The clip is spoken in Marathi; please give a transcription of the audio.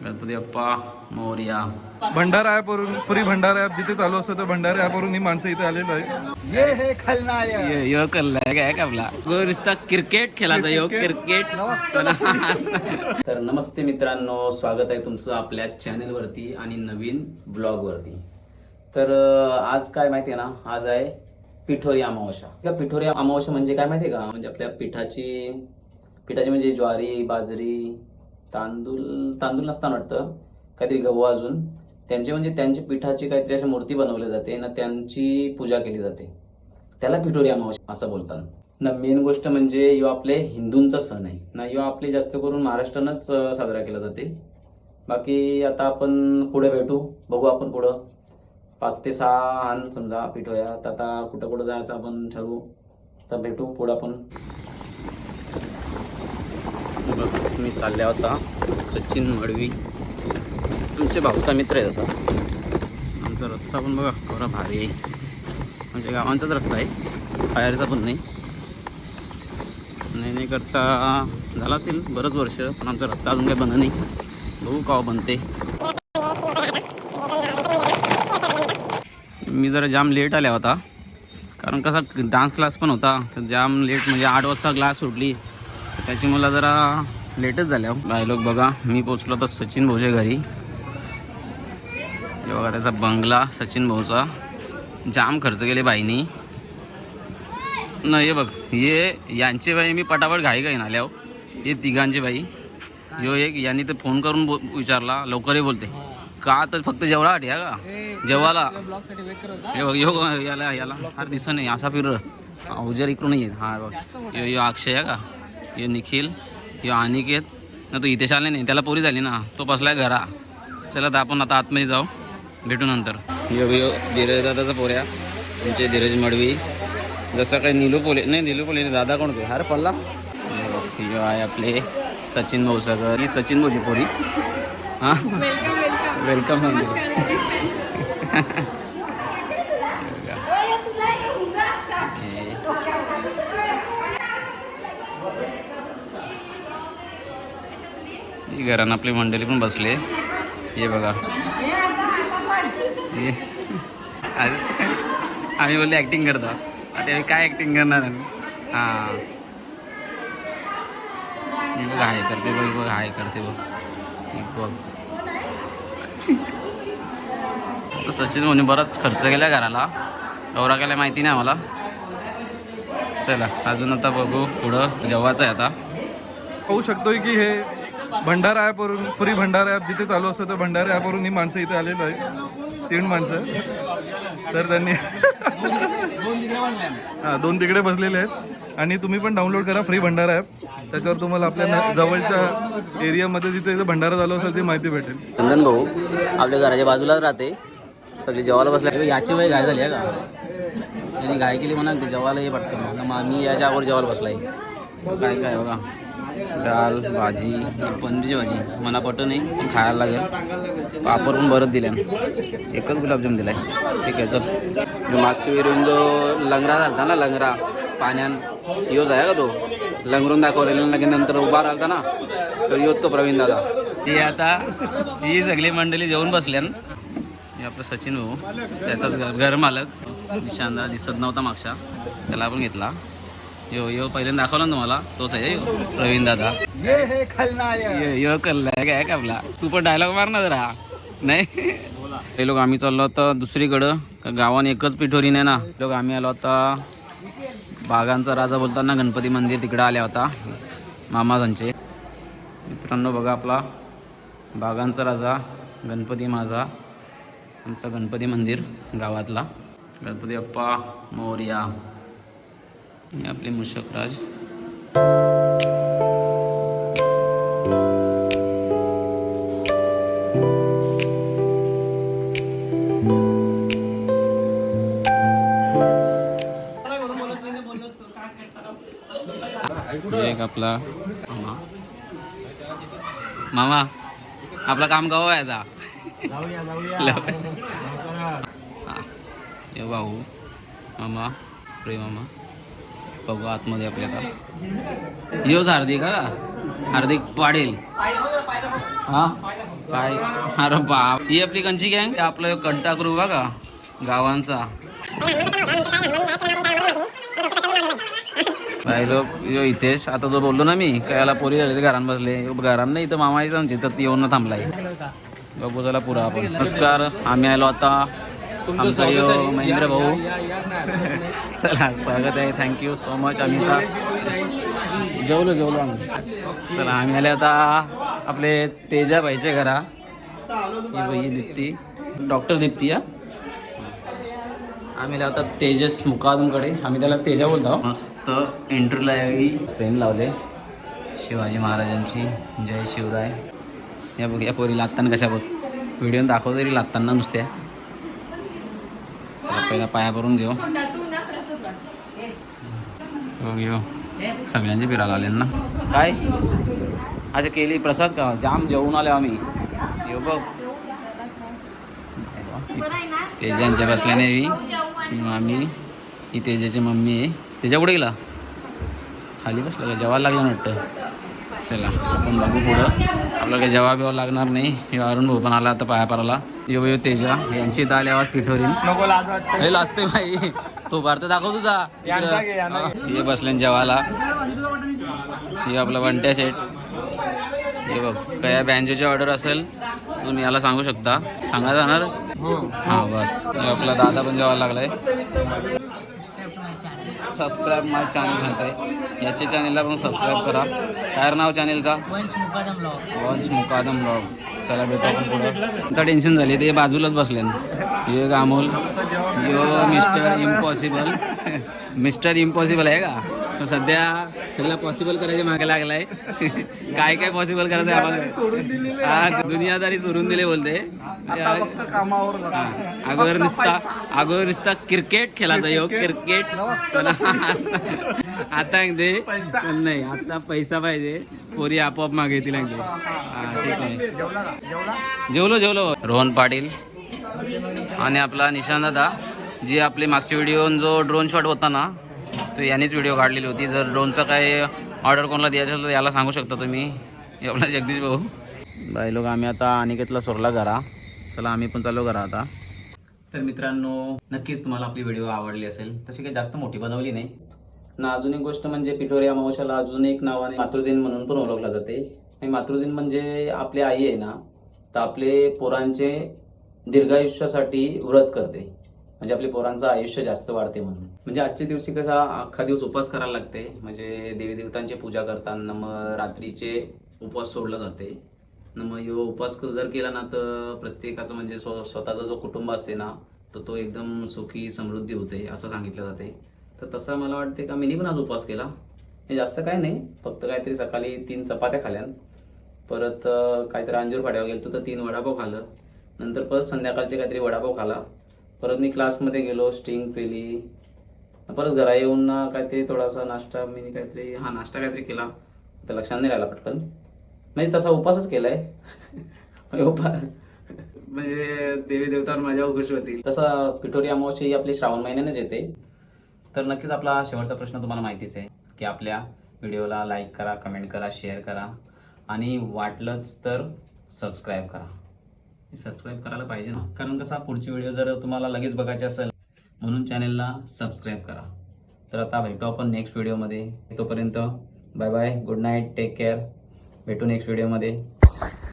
गणपती बाप्पा मोर्या. भंडारा ॲपवरून फ्री भंडारा ॲप जिथे चालू असतं तर भंडारा ॲपवरून ही माणसं इथे आलेली आहे ये है खलनायक. यो यो कल्लाय काय का आपला? नुसता क्रिकेट खेळायचा यो क्रिकेट तर नमस्ते मित्रांनो स्वागत आहे तुमचं आपल्या चॅनलवरती आणि नवीन ब्लॉगवरती तर अं, आज काय माहिती आहे ना? आज आहे पिठोरी अमावस्या. या पिठोरी अमावस्या म्हणजे काय माहिती आहे का? म्हणजे आपल्या पिठाची पिठाची म्हणजे ज्वारी बाजरी तांदूळ तांदूळ नसताना वाटतं. काहीतरी गहू अजून. त्यांचे म्हणजे त्यांच्या पिठाची काहीतरी अशी मूर्ती बनवली जाते ना त्यांची पूजा केली जाते. त्याला पिठोरी अमावस्या असं बोलतात. ना मेन गोष्ट म्हणजे यो आपले हिंदूंचा सण आहे. ना यो आपले जास्त करून महाराष्ट्रानंच साजरा केला जाते. बाकी आता आपण पुढे भेटू. बघू आपण पुढं. पाच ते सहा आण समजा पिठोया तर आता कुठं कुठं जायचं आपण ठरवू. तर भेटू पुढं आपण. मी चालल्या होता सचिन मडवी. आमच्या भाऊचा मित्र आहे तसा. आमचा रस्ता पण बघा खरा भारी आहे. म्हणजे गावांचाच रस्ता आहे. बाहेरचा पण नाही. नाही नाही करता झाला असेल बरंच वर्ष पण आमचा रस्ता अजून काही बनत नाही. बघू कावा बनते. मी जरा जाम लेट आल्या होता. कारण कसा डान्स क्लास पण होता. तर जाम लेट म्हणजे आठ वाजता क्लास सुटली. त्याची मला जरा लेटच झाल्या बाय लोक बघा मी पोचलो तर सचिन भाऊच्या घरी. हे बघा त्याचा बंगला सचिन भाऊचा. जाम खर्च केले बाईनी. नाही हे बघ हे यांची बाई मी पटापट घाई घाईन आल्यावर हे. तिघांची बाई. यो एक यांनी ते फोन करून बो विचारला लवकरही बोलते. का तर फक्त जेवढा आठ का? जेवाला हे बघ यो याला याला. अरे दिसत नाही असा फिर अवजर इकडून येत. हा बघ. यो यो अक्षय आहे का? यो निखिल. यो अनिकेत ना तो इथे आले नाही त्याला पोरी झाली ना तो बसलाय घरा. चला तर आपण आता आतमध्ये जाऊ भेटू नंतर. यो धीरज दादाचा पोऱ्या त्यांचे धीरज मडवी. जसं काही निलू पोले नाही निलू पोले नाही, दादा कोण ते अरे पल्ला. यो आहे आपले सचिन भाऊ सगळं ही सचिन भाऊची पोरी. हां? वेलकम ही घरानं आपली मंडळी पण बसले हे बघा. आम्ही बोलले ॲक्टिंग करतो. आता आम्ही काय ॲक्टिंग करणार आम्ही हां. ही बघ हाय करते बघ बघ हाय करते बघ. बघ. सचिन भाऊने बराच खर्च केला घराला. गौरा केला माहिती नाही आम्हाला. चला अजून आता बघू पुढं. जेवायचं आहे आता. होऊ शकतोय की हे भंडारा ॲपवरून फ्री भंडारा ॲप जिथे चालू असतं तर भंडारा ॲपवरून ही माणसं इथे आलेलं आहे तीन माणसं. तर त्यांनी हां दोन तिकडे बसलेले आहेत. आणि तुम्ही पण डाउनलोड करा फ्री भंडारा ॲप. त्याच्यावर तुम्हाला आपल्या जवळच्या एरियामध्ये जिथे इथे भंडारा चालू असेल ती माहिती भेटेल. चंदन भाऊ आपल्या घराच्या बाजूलाच राहते. सगळी जेवायला बसल्या याची वय घाय झाली आहे का? त्यांनी घाय केली म्हणाल ते जेवायला हे पटकन. मग मी याच्या अगोदर जेवायला बसलाय. काय काय बघा. डाळ भाजी पनीरची भाजी? मला पटत नाही पण खायला लागेल. पापड पण बरंच दिल्या एकच गुलाबजाम दिलाय. ठीक आहे चल. मागच्या वेळी जो लंगरा झालता ना लंगरा पाण्यान योज आहे का तो? लंगरून दाखवलेला लगे नंतर उभा राहता ना तो योज तो प्रवीण दादा. ती आता ही सगळी मंडळी जेवून बसल्यान. हे आपलं सचिन भाऊ त्याचाच घर घर मालक. निशांदा दिसत नव्हता मागच्या. त्याला आपण घेतला. यो यो पहिल्यांदा दाखवला ना तुम्हाला? तोच आहे यो, प्रवीण दादा. ये है खलनायक. यो यो कल्लाय काय का आपला? तू पण डायलॉग मार ना जरा. नाही? हे लोक आम्ही चाललो होतो दुसरीकडं. का गावाने एकच पिठोरी नाही ना. लोक आम्ही आलो होता बागांचा राजा बोलताना गणपती मंदिर तिकडं आल्या होता. मामाजांचे. मित्रांनो बघा आपला बागांचा राजा गणपती माझा आमचा गणपती मंदिर गावातला. गणपती बाप्पा मोर्या. हे आपले मुशकराज एक आपला मामा। मामा आपला काम गाव व्हायचा हा. हे भाऊ मामा प्रेम मामा। बघू आतमध्ये आपल्याला. योच हार्दिक हा. हार्दिक पाडेल हा? काय? अरे बाप. ही आपली कंची गँग? आपलं कंटा करू बघा गावांचा. राहिलो यो हितेश? आता जो बोललो ना मी काय याला पोरी झाली घरात बसले. घरात नाही इथं मामा इथं तर येऊन थांबलाय. बघू चला पुरा आपण. नमस्कार आम्ही आलो आता आमचा यो महेंद्र भाऊ. चला स्वागत आहे. थँक्यू सो मच आम्ही आता जेवलो जेवलो आम्ही. चला आम्ही आले आता आपले तेजा भाईच्या घरा. ही बाई दीप्ती. डॉक्टर दीप्ती या आम्ही आता तेजस मुकादमकडे. आम्ही त्याला तेजा बोलतो. मस्त एंट्रीला यावी फ्रेम लावले. शिवाजी महाराजांची. जय शिवराय. या बघ या पोरी लागताना कशा बघ. व्हिडिओ दाखव तरी लागताना नुसत्या. पहिला पाया भरून घेऊ. हो घेऊ. सगळ्यांचे फिरायला आले ना. काय? असं केली प्रसाद का? जाम जेवून आले आम्ही. येऊ बघ. तेजांच्या बसल्याने मी आम्ही ही तेजाची मम्मी आहे. तेजा कुठे गेला? खाली बसला जेवायला लागलं वाटतं. चला आपण बघू पुढं. आपल्याला काही जेव्हा बिवा लागणार नाही. हे अरुण भाऊ पण आला आता पाया पाराला यो यो तेजा. यांची इथं आली आवाज पिठोरीन. नको लाज वाटत. हे लागते भाई तो भारत दाखव तुझा. हे बसले जेवायला. हे आपलं वंट्या सेट. हे बघ काय बँजोची ऑर्डर असेल तुम्ही याला सांगू शकता. सांगा जाणार? हां. बस. हे आपला दादा पण जेवायला लागलाय. सबस्क्राईब माय चॅनल सांगताय याच्या चॅनलला पण सबस्क्राईब करा. काय नाव चॅनलचा वंश मुकादम ब्लॉग वंश मुकादम ब्लॉग चला भेटू आपण पुढं. त्यांचं टेन्शन झाले ते बाजूलाच बसले हे अमोल यो मिस्टर इम्पॉसिबल मिस्टर इम्पॉसिबल आहे का? तो सध्या सगळं पॉसिबल करायचे मागे लागलाय. काय काय पॉसिबल करायचं हा दुनियादारी सोडून दिले बोलते. अगोदर नुसता अगोदर नुसता क्रिकेट खेळायचा यो क्रिकेट आता पण नाही आता पैसा पाहिजे. पोरी आपोआप मागे येतील अगदी. ठीक आहे. जेवला? जेवला? जेवलो जेवलो. रोहन पाटील आणि आपला निशांत दादा जी आपली मागची व्हिडिओ जो ड्रोन शॉट होता ना तो यानेच व्हिडिओ काढलेली होती. जर ड्रोनचा काय ऑर्डर कोणाला द्यायचं असेल तर याला सांगू शकता तुम्ही. आपला जगदीश भाऊ. बाई लोक आम्ही आता अनिकेतला सोडला घरा. चला आम्ही पण चालू घरा आता. तर मित्रांनो नक्कीच तुम्हाला आपली व्हिडिओ आवडली असेल. तशी काही जास्त मोठी बनवली नाही. ना अजून एक गोष्ट म्हणजे पिठोरी अमावस्याला अजून एक नावाने मातृदिन म्हणून पण ओळखला जाते. आणि मातृदिन म्हणजे आपली आई आहे ना तर आपले पोरांचे दीर्घायुष्यासाठी व्रत करते. म्हणजे आपल्या पोरांचं आयुष्य जास्त वाढते म्हणून. म्हणजे आजच्या दिवशी कसा अख्खा दिवस उपवास करायला लागते. म्हणजे देवी देवतांची पूजा करताना मग रात्रीचे उपवास सोडला जाते. न मग यो उपवास जर केला ना तर प्रत्येकाचं म्हणजे स्व स्वतःचा जो कुटुंब असते ना तर तो एकदम सुखी समृद्धी होते असं सांगितलं जाते. तर तसं मला वाटते का मी पण आज उपवास केला. हे जास्त काय नाही फक्त काहीतरी सकाळी तीन चपात्या खाल्यान. परत काहीतरी अंजूर पाड्यावर गेलो तर तीन वडापाव खाल्लं. नंतर परत संध्याकाळचे काहीतरी वडापाव खाला. परत मी क्लासमध्ये गेलो स्टिंग पेली परत घरा येऊन ना काहीतरी थोडासा नाश्ता मी काहीतरी हा नाश्ता काहीतरी केला. तर लक्षात नाही राहिला पटकन. म्हणजे तसा उपासच केलाय. म्हणजे उपा म्हणजे देवी देवतावर माझ्यावर खुश होतील. तसा पिठोरी अमावस्या ही आपली श्रावण महिन्यानेच येते. तर नक्कीच आपला शेवटचा प्रश्न तुम्हाला माहितीच आहे की आपल्या व्हिडिओला लाईक करा कमेंट करा शेअर करा. आणि वाटलंच तर सबस्क्राईब करा. सबस्क्राईब करायला पाहिजे ना. कारण कसा पुढची व्हिडिओ जर तुम्हाला लगेच बघायची असेल म्हणून चॅनलला सबस्क्राईब करा. तर आता भेटू आपण नेक्स्ट व्हिडिओमध्ये. तोपर्यंत bye bye good night take care. भेटू नेक्स्ट व्हिडिओमध्ये.